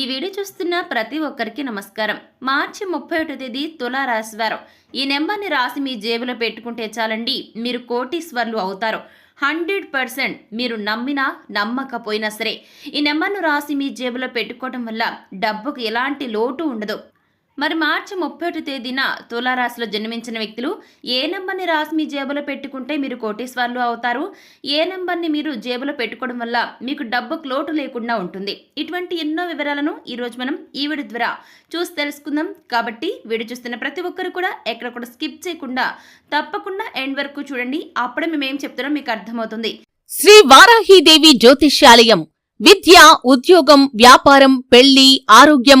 ఈ వీడియో చూస్తున్న ప్రతి ఒక్కరికి నమస్కారం. మార్చి ముప్పై ఒకటో తేదీ తులారాశివారం ఈ నెంబర్ని రాసి మీ జేబులో పెట్టుకుంటే చాలండి మీరు కోటీశ్వర్లు అవుతారు. హండ్రెడ్ పర్సెంట్ మీరు నమ్మినా నమ్మకపోయినా సరే ఈ నెంబర్ను రాసి మీ జేబులో పెట్టుకోవడం వల్ల డబ్బుకు ఎలాంటి లోటు ఉండదు. మరి మార్చి ముప్పై ఒకటి తేదీన తులారాశిలో జన్మించిన వ్యక్తులు ఏ నెంబర్ని రాసి మీ జేబులో పెట్టుకుంటే మీరు కోటీశ్వర్లు అవుతారు? ఏ నెంబర్ని మీరు జేబులో పెట్టుకోవడం వల్ల మీకు డబ్బుకు లోటు లేకుండా ఉంటుంది? ఇటువంటి ఎన్నో వివరాలను ఈరోజు మనం ఈ వీడియో ద్వారా చూసి తెలుసుకుందాం. కాబట్టి వీడియో చూస్తున్న ప్రతి ఒక్కరు కూడా ఎక్కడ కూడా స్కిప్ చేయకుండా తప్పకుండా ఎండ్ వరకు చూడండి. అప్పుడే మేమేం చెప్తున్నాం మీకు అర్థమవుతుంది. శ్రీ వారాహీదేవి జ్యోతిష్యాలయం. విద్య ఉద్యోగం వ్యాపారం పెళ్ళి ఆరోగ్యం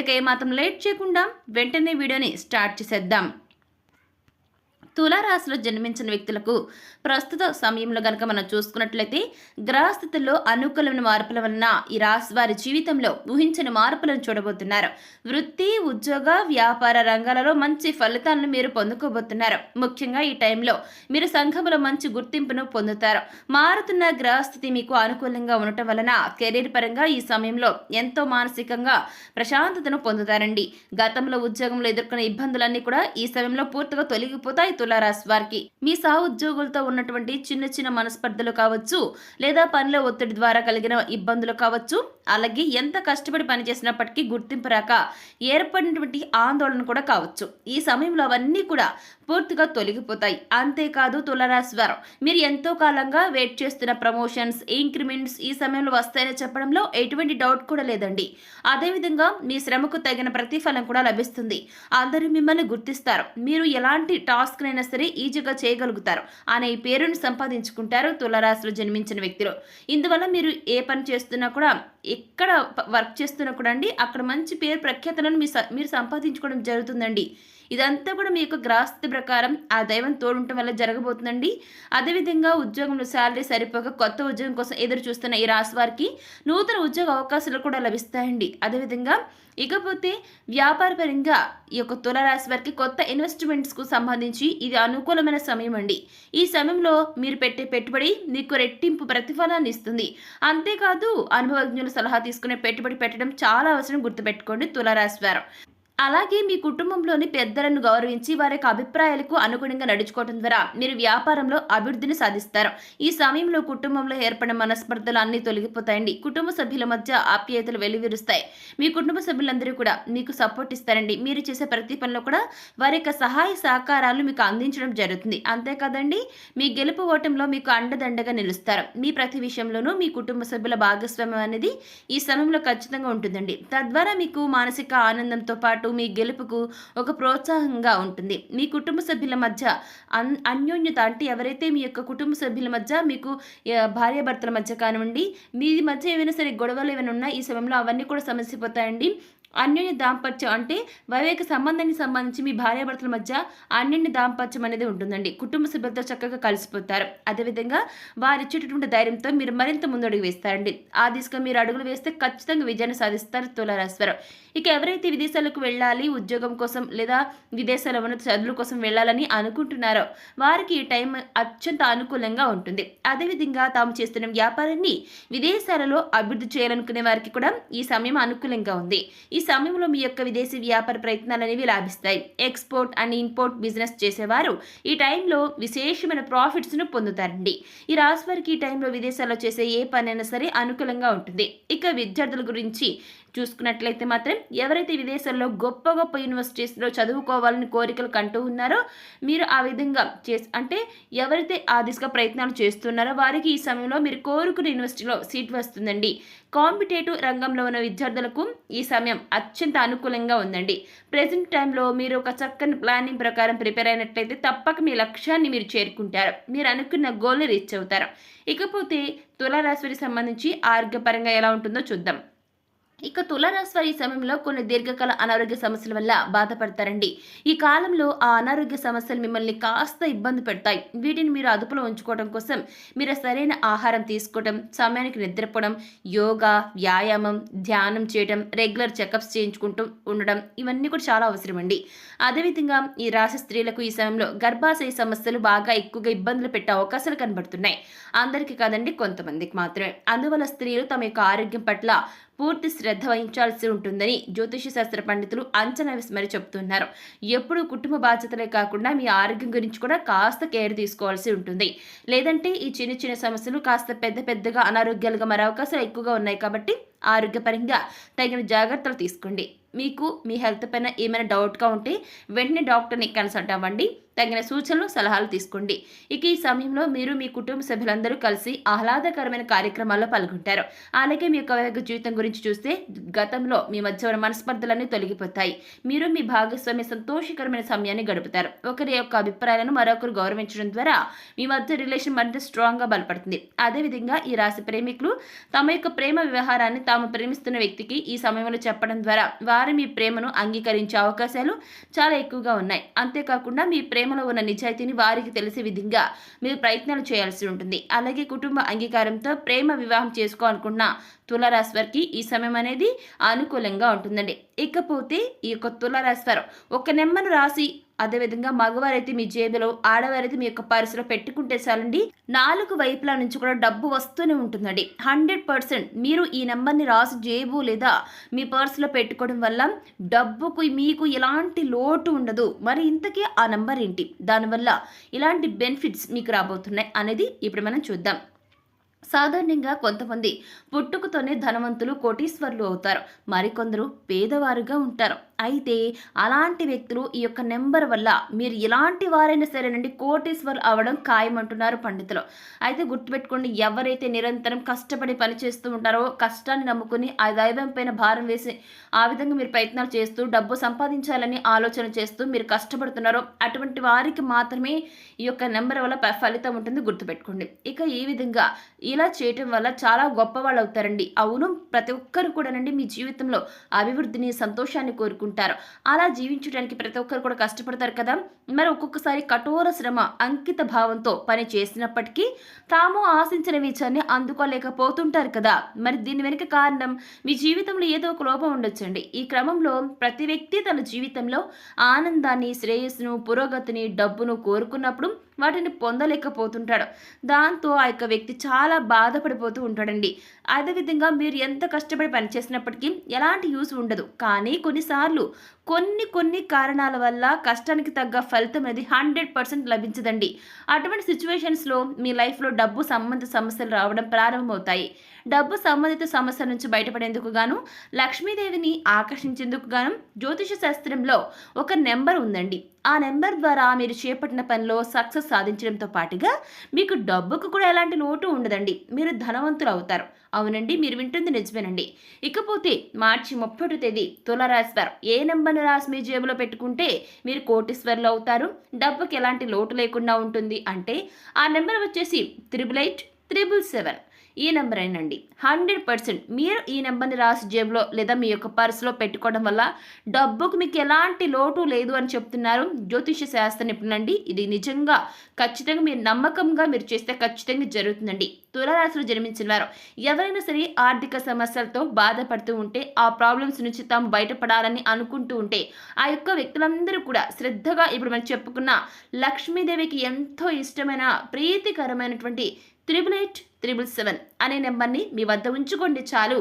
ఇక ఏమాత్రం లేట్ చేయకుండా వెంటనే వీడియోని స్టార్ట్ చేసేద్దాం. తులారాశిలో జన్మించిన వ్యక్తులకు ప్రస్తుత సమయంలో గనక మనం చూసుకున్నట్లయితే గ్రహస్థితుల్లో అనుకూలమైన మార్పుల వలన ఈ రాశి వారి జీవితంలో ఊహించని మార్పులను చూడబోతున్నారు. వృత్తి ఉద్యోగ వ్యాపార రంగాలలో మంచి ఫలితాలను మీరు పొందుకోబోతున్నారు. ముఖ్యంగా ఈ టైంలో మీరు సంఘంలో మంచి గుర్తింపును పొందుతారు. మారుతున్న గ్రహస్థితి మీకు అనుకూలంగా ఉండటం వలన కెరీర్ పరంగా ఈ సమయంలో ఎంతో మానసికంగా ప్రశాంతతను పొందుతారండి. గతంలో ఉద్యోగంలో ఎదుర్కొన్న ఇబ్బందులన్నీ కూడా ఈ సమయంలో పూర్తిగా తొలగిపోతాయి. తులారాశి వారికి మీ సహ ఉద్యోగులతో ఉన్నటువంటి చిన్న చిన్న మనస్పర్ధలు కావచ్చు లేదా పనుల ఒత్తిడి ద్వారా కలిగిన ఇబ్బందులు కావచ్చు అలాగే ఎంత కష్టపడి పనిచేసినప్పటికీ గుర్తింపు రాక ఏర్పడినటువంటి ఆందోళన కూడా కావచ్చు. ఈ సమయంలో అవన్నీ కూడా పూర్తిగా తొలగిపోతాయి. అంతేకాదు తులరాశి వారం మీరు ఎంతో కాలంగా వెయిట్ చేస్తున్న ప్రమోషన్స్ ఇంక్రిమెంట్స్ ఈ సమయంలో వస్తాయని చెప్పడంలో ఎటువంటి డౌట్ కూడా లేదండి. అదేవిధంగా మీ శ్రమకు తగిన ప్రతిఫలం కూడా లభిస్తుంది. అందరూ మిమ్మల్ని గుర్తిస్తారు. మీరు ఎలాంటి టాస్క్ అయినా సరే ఈజీగా చేయగలుగుతారు. అనే పేరును సంపాదించుకుంటారు తులరాశిలో జన్మించిన వ్యక్తులు. ఇందువల్ల మీరు ఏ పని చేస్తున్నా కూడా ఎక్కడ వర్క్ చేస్తున్నా కూడా అండి అక్కడ మంచి పేరు ప్రఖ్యాతలను మీ స- మీరు సంపాదించుకోవడం జరుగుతుందండి. ఇదంతా కూడా మీ యొక్క గ్రాస్తి ప్రకారం ఆ దైవం తోడుంటం వల్ల జరగబోతుందండి. అదేవిధంగా ఉద్యోగంలో శాలరీ సరిపోక కొత్త ఉద్యోగం కోసం ఎదురు చూస్తున్న ఈ రాశి వారికి నూతన ఉద్యోగ అవకాశాలు కూడా లభిస్తాయండి. అదేవిధంగా ఇకపోతే వ్యాపారపరంగా ఈ యొక్క తులరాశి వారికి కొత్త ఇన్వెస్ట్మెంట్స్కు సంబంధించి ఇది అనుకూలమైన సమయం అండి. ఈ సమయంలో మీరు పెట్టే పెట్టుబడి మీకు రెట్టింపు ప్రతిఫలాన్ని ఇస్తుంది. అంతేకాదు అనుభవజ్ఞుల సలహా తీసుకునే పెట్టుబడి పెట్టడం చాలా అవసరం గుర్తుపెట్టుకోండి తులరాశి వారం. అలాగే మీ కుటుంబంలోని పెద్దలను గౌరవించి వారి యొక్క అభిప్రాయాలకు అనుగుణంగా నడుచుకోవడం ద్వారా మీరు వ్యాపారంలో అభివృద్ధిని సాధిస్తారు. ఈ సమయంలో కుటుంబంలో ఏర్పడిన మనస్పర్ధలు అన్నీ తొలగిపోతాయండి. కుటుంబ సభ్యుల మధ్య ఆప్యాయతలు వెలువరుస్తాయి. మీ కుటుంబ సభ్యులందరూ కూడా మీకు సపోర్ట్ ఇస్తారండి. మీరు చేసే ప్రతి పనిలో కూడా వారి యొక్క సహాయ సహకారాలు మీకు అందించడం జరుగుతుంది. అంతేకాదండి మీ గెలుపు ఓటంలో మీకు అండదండగా నిలుస్తారు. మీ ప్రతి విషయంలోనూ మీ కుటుంబ సభ్యుల భాగస్వామ్యం అనేది ఈ సమయంలో ఖచ్చితంగా ఉంటుందండి. తద్వారా మీకు మానసిక ఆనందంతో పాటు మీ గెలుపుకు ఒక ప్రోత్సాహంగా ఉంటుంది. మీ కుటుంబ సభ్యుల మధ్య అన్ అన్యోన్యత అంటే ఎవరైతే మీ యొక్క కుటుంబ సభ్యుల మధ్య మీకు భార్యాభర్తల మధ్య కానివ్వండి మీ మధ్య ఏమైనా సరే గొడవలు ఏమైనా ఉన్నా ఈ సమయంలో అవన్నీ కూడా సమస్యపోతాయండి అన్యోన్య దాంపత్యం అంటే వైవేక సంబంధానికి సంబంధించి మీ భార్యాభర్తల మధ్య అన్యోన్య దాంపత్యం అనేది ఉంటుందండి. కుటుంబ సభ్యులతో చక్కగా కలిసిపోతారు. అదేవిధంగా వారు ఇచ్చేటటువంటి ధైర్యంతో మీరు మరింత ముందడుగు వేస్తారండి. ఆ దిశగా మీరు అడుగులు వేస్తే ఖచ్చితంగా విజయాన్ని సాధిస్తారు తులరాశ్వరం. ఇక ఎవరైతే విదేశాలకు వెళ్ళాలి ఉద్యోగం కోసం లేదా విదేశాల్లో ఉన్న చదువుల కోసం వెళ్ళాలని అనుకుంటున్నారో వారికి ఈ టైం అత్యంత అనుకూలంగా ఉంటుంది. అదేవిధంగా తాము చేస్తున్న వ్యాపారాన్ని విదేశాలలో అభివృద్ధి చేయాలనుకునే వారికి కూడా ఈ సమయం అనుకూలంగా ఉంది. ఈ ఈ సమయంలో మీ యొక్క విదేశీ వ్యాపార ప్రయత్నాలు అనేవి లాభిస్తాయి. ఎక్స్పోర్ట్ అండ్ ఇంపోర్ట్ బిజినెస్ చేసేవారు ఈ టైంలో విశేషమైన ప్రాఫిట్స్ను పొందుతారండి. ఈ రాశి వారికి ఈ టైంలో విదేశాల్లో చేసే ఏ పనైనా సరే అనుకూలంగా ఉంటుంది. ఇక విద్యార్థుల గురించి చూసుకున్నట్లయితే మాత్రం ఎవరైతే విదేశాల్లో గొప్ప గొప్ప యూనివర్సిటీస్లో చదువుకోవాలని కోరికలు కంటూ ఉన్నారో మీరు ఆ విధంగా చేసి అంటే ఎవరైతే ఆ దిశగా ప్రయత్నాలు చేస్తున్నారో వారికి ఈ సమయంలో మీరు కోరుకున్న యూనివర్సిటీలో సీట్ వస్తుందండి. కాంపిటేటివ్ రంగంలో ఉన్న విద్యార్థులకు ఈ సమయం అత్యంత అనుకూలంగా ఉందండి. ప్రజెంట్ టైంలో మీరు ఒక చక్కని ప్లానింగ్ ప్రకారం ప్రిపేర్ అయినట్లయితే తప్పక మీ లక్ష్యాన్ని మీరు చేరుకుంటారు. మీరు అనుకున్న గోల్ని రీచ్ అవుతారు. ఇకపోతే తులారాశికి సంబంధించి ఆరోగ్యపరంగా ఎలా ఉంటుందో చూద్దాం. ఇక తులారాశి వారి ఈ సమయంలో కొన్ని దీర్ఘకాల అనారోగ్య సమస్యల వల్ల బాధపడతారండి. ఈ కాలంలో ఆ అనారోగ్య సమస్యలు మిమ్మల్ని కాస్త ఇబ్బంది పెడతాయి. వీటిని మీరు అదుపులో ఉంచుకోవడం కోసం మీరు సరైన ఆహారం తీసుకోవడం సమయానికి నిద్రపోవడం యోగా వ్యాయామం ధ్యానం చేయడం రెగ్యులర్ చెకప్స్ చేయించుకుంటూ ఉండడం ఇవన్నీ కూడా చాలా అవసరమండి. అదేవిధంగా ఈ రాశి స్త్రీలకు ఈ సమయంలో గర్భాశయ సమస్యలు బాగా ఎక్కువగా ఇబ్బందులు పెట్టే అవకాశాలు కనబడుతున్నాయి. అందరికీ కాదండి కొంతమందికి మాత్రమే. అందువల్ల స్త్రీలు తమ యొక్క ఆరోగ్యం పట్ల పూర్తి శ్రద్ధ వహించాల్సి ఉంటుందని జ్యోతిష శాస్త్ర పండితులు అంచనా విస్మరి చెబుతున్నారు. చెప్తున్నారు ఎప్పుడు కుటుంబ బాధ్యతలే కాకుండా మీ ఆరోగ్యం గురించి కూడా కాస్త కేర్ తీసుకోవాల్సి ఉంటుంది. లేదంటే ఈ చిన్న చిన్న సమస్యలు కాస్త పెద్ద పెద్దగా అనారోగ్యాలుగా మారే అవకాశాలు ఎక్కువగా ఉన్నాయి కాబట్టి ఆరోగ్యపరంగా తగిన జాగ్రత్తలు తీసుకోండి. మీకు మీ హెల్త్ పైన ఏమైనా డౌట్గా ఉంటే వెంటనే డాక్టర్ని కన్సల్ట్ అవ్వండి. తగిన సూచనలు సలహాలు తీసుకోండి. ఇక ఈ సమయంలో మీరు మీ కుటుంబ సభ్యులందరూ కలిసి ఆహ్లాదకరమైన కార్యక్రమాల్లో పాల్గొంటారు. అలాగే మీ యొక్క జీవితం గురించి చూస్తే గతంలో మీ మధ్య ఉన్న మనస్పర్ధలన్నీ తొలగిపోతాయి. మీరు మీ భాగస్వామి సంతోషకరమైన సమయాన్ని గడుపుతారు. ఒకరి యొక్క అభిప్రాయాలను మరొకరు గౌరవించడం ద్వారా మీ మధ్య రిలేషన్ మరింత స్ట్రాంగ్గా బలపడుతుంది. అదేవిధంగా ఈ రాశి ప్రేమికులు తమ యొక్క ప్రేమ వ్యవహారాన్ని తాము ప్రేమిస్తున్న వ్యక్తికి ఈ సమయంలో చెప్పడం ద్వారా వారు మీ ప్రేమను అంగీకరించే అవకాశాలు చాలా ఎక్కువగా ఉన్నాయి. అంతేకాకుండా మీ ప్రేమ ప్రేమలో ఉన్న నిజాయితీని వారికి తెలిసే విధంగా మీరు ప్రయత్నాలు చేయాల్సి ఉంటుంది. అలాగే కుటుంబ అంగీకారంతో ప్రేమ వివాహం చేసుకోవాలనుకున్న తులారాశి వారికి ఈ సమయం అనేది అనుకూలంగా ఉంటుందండి. ఇకపోతే ఈ యొక్క తులారాశి వారు ఒక నెమ్మను రాసి అదేవిధంగా మగవారైతే మీ జేబులో ఆడవారైతే మీ యొక్క పర్సులో పెట్టుకుంటే చాలండి. నాలుగు వైపుల నుంచి కూడా డబ్బు వస్తూనే ఉంటుందండి. హండ్రెడ్ పర్సెంట్ మీరు ఈ నెంబర్ని రాసి జేబు లేదా మీ పర్సులో పెట్టుకోవడం వల్ల డబ్బుకు మీకు ఎలాంటి లోటు ఉండదు. మరి ఇంతకీ ఆ నెంబర్ ఏంటి? దానివల్ల ఇలాంటి బెనిఫిట్స్ మీకు రాబోతున్నాయి అనేది ఇప్పుడు మనం చూద్దాం. సాధారణంగా కొంతమంది పుట్టుకతోనే ధనవంతులు కోటీశ్వరులు అవుతారు. మరికొందరు పేదవారుగా ఉంటారు. అయితే అలాంటి వ్యక్తులు ఈ యొక్క నెంబర్ వల్ల మీరు ఎలాంటి వారైనా సరేనండి కోటీశ్వరులు అవడం ఖాయమంటున్నారు పండితులు. అయితే గుర్తుపెట్టుకోండి ఎవరైతే నిరంతరం కష్టపడి పని చేస్తూ ఉంటారో కష్టాన్ని నమ్ముకుని ఆ దైవం పైన భారం వేసి ఆ విధంగా మీరు ప్రయత్నాలు చేస్తూ డబ్బు సంపాదించాలని ఆలోచన చేస్తూ మీరు కష్టపడుతున్నారో అటువంటి వారికి మాత్రమే ఈ యొక్క నెంబర్ వల్ల ఫలితం ఉంటుంది గుర్తుపెట్టుకోండి. ఇక ఈ విధంగా ఇలా చేయటం వల్ల చాలా గొప్ప వాళ్ళు అవుతారండి. అవును ప్రతి ఒక్కరు కూడానండి మీ జీవితంలో అభివృద్ధిని సంతోషాన్ని కోరుకుంటారు ఉంటారు. అలా జీవించడానికి ప్రతి ఒక్కరు కూడా కష్టపడతారు కదా. మరి ఒక్కొక్కసారి కఠోర శ్రమ అంకిత భావంతో పని చేసినప్పటికీ తాము ఆశించిన విజయాన్ని అందుకోలేకపోతుంటారు కదా. మరి దీని వెనుక కారణం మీ జీవితంలో ఏదో ఒక లోపం ఉండొచ్చండి. ఈ క్రమంలో ప్రతి వ్యక్తి తన జీవితంలో ఆనందాన్ని శ్రేయస్సును పురోగతిని డబ్బును కోరుకున్నప్పుడు వాటిని పొందలేకపోతుంటాడు. దాంతో ఆ యొక్క వ్యక్తి చాలా బాధపడిపోతూ ఉంటాడండి. అదేవిధంగా మీరు ఎంత కష్టపడి పనిచేసినప్పటికీ ఎలాంటి యూస్ ఉండదు. కానీ కొన్నిసార్లు కొన్ని కొన్ని కారణాల వల్ల కష్టానికి తగ్గ ఫలితం అనేది హండ్రెడ్ పర్సెంట్ లభించదండి. అటువంటి సిచ్యువేషన్స్లో మీ లైఫ్లో డబ్బు సంబంధిత సమస్యలు రావడం ప్రారంభమవుతాయి. డబ్బు సంబంధిత సమస్య నుంచి బయటపడేందుకు గాను లక్ష్మీదేవిని ఆకర్షించేందుకు గాను జ్యోతిష శాస్త్రంలో ఒక నెంబర్ ఉందండి. ఆ నెంబర్ ద్వారా మీరు చేపట్టిన పనిలో సక్సెస్ సాధించడంతో పాటుగా మీకు డబ్బుకు కూడా ఎలాంటి లోటు ఉండదండి. మీరు ధనవంతులు అవుతారు. అవునండి మీరు వింటుంది నిజమేనండి. ఇకపోతే మార్చి ముప్పటి తేదీ తులరాశి వారు ఏ నెంబర్ను రాసి మీ జేబులో పెట్టుకుంటే మీరు కోటీశ్వర్లు అవుతారు? డబ్బుకి ఎలాంటి లోటు లేకుండా ఉంటుంది? అంటే ఆ నెంబర్ వచ్చేసి త్రిబుల్ ఎయిట్ త్రిబుల్ సెవెన్. ఈ నెంబర్ అయినండి. హండ్రెడ్ పర్సెంట్ మీరు ఈ నెంబర్ని రాసి జేబులో లేదా మీ యొక్క పర్సులో పెట్టుకోవడం వల్ల డబ్బుకు మీకు ఎలాంటి లోటు లేదు అని చెప్తున్నారు జ్యోతిష శాస్త్ర నిపుణులండి. ఇది నిజంగా ఖచ్చితంగా మీరు నమ్మకంగా మీరు చేస్తే ఖచ్చితంగా జరుగుతుందండి. తులారాశిలో జన్మించిన వారు ఎవరైనా సరే ఆర్థిక సమస్యలతో బాధపడుతూ ఉంటే ఆ ప్రాబ్లమ్స్ నుంచి తాము బయటపడాలని అనుకుంటూ ఉంటే ఆ యొక్క వ్యక్తులందరూ కూడా శ్రద్ధగా ఇప్పుడు మనం చెప్పుకున్న లక్ష్మీదేవికి ఎంతో ఇష్టమైన ప్రీతికరమైనటువంటి త్రిబుల్ ఎయిట్ త్రిబుల్ సెవెన్ అనే నెంబర్ని మీ వద్ద ఉంచుకోండి చాలు.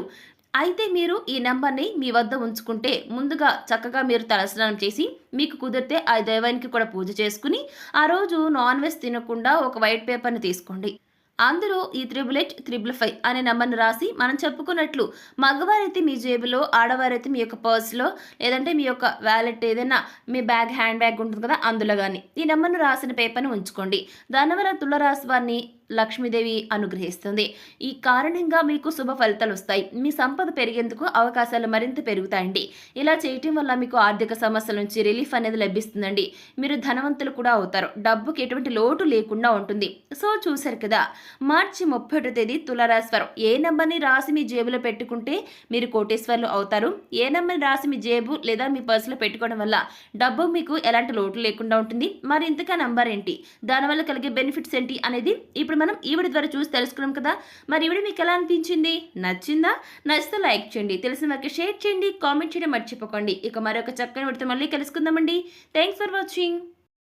అయితే మీరు ఈ నెంబర్ని మీ వద్ద ఉంచుకుంటే ముందుగా చక్కగా మీరు తలస్నానం చేసి మీకు కుదిరితే ఆ దైవానికి కూడా పూజ చేసుకుని ఆ రోజు నాన్ వెజ్ తినకుండా ఒక వైట్ పేపర్ని తీసుకోండి. అందులో ఈ త్రిబుల్ ఎయిట్ త్రిబుల్ ఫైవ్ అనే నెంబర్ని రాసి మనం చెప్పుకున్నట్లు మగవారైతే మీ జేబులో ఆడవారైతే మీ యొక్క పర్స్లో లేదంటే మీ యొక్క వ్యాలెట్ ఏదైనా మీ బ్యాగ్ హ్యాండ్ బ్యాగ్ ఉంటుంది కదా అందులో కానీ ఈ నెంబర్ను రాసిన పేపర్ని ఉంచుకోండి. దానివల్ల తులరాశి వారిని లక్ష్మీదేవి అనుగ్రహిస్తుంది. ఈ కారణంగా మీకు శుభ ఫలితాలు వస్తాయి. మీ సంపద పెరిగేందుకు అవకాశాలు మరింత పెరుగుతాయండి. ఇలా చేయటం వల్ల మీకు ఆర్థిక సమస్యల నుంచి రిలీఫ్ అనేది లభిస్తుందండి. మీరు ధనవంతులు కూడా అవుతారు. డబ్బుకి ఎటువంటి లోటు లేకుండా ఉంటుంది. సో చూశారు కదా మార్చి ముప్పై ఒకటో తేదీ తులారాశి ఏ నెంబర్ని రాసి మీ జేబులో పెట్టుకుంటే మీరు కోటేశ్వర్లు అవుతారు? ఏ నెంబర్ని రాసి మీ జేబు లేదా మీ పర్సులో పెట్టుకోవడం వల్ల డబ్బు మీకు ఎలాంటి లోటు లేకుండా ఉంటుంది? మరి ఇంతగా నంబర్ ఏంటి? దానివల్ల కలిగే బెనిఫిట్స్ ఏంటి అనేది ఇప్పుడు మనం ఈవిడ ద్వారా చూసి తెలుసుకున్నాం కదా. మరి ఈవిడ మీకు ఎలా అనిపించింది? నచ్చిందా? నచ్చితే లైక్ చేయండి. తెలిసిన వారికి షేర్ చేయండి. కామెంట్ చేయడం మర్చిపోకండి. ఇక మరొక చక్కని విడితే మళ్ళీ కలుసుకుందామండి. Thanks for watching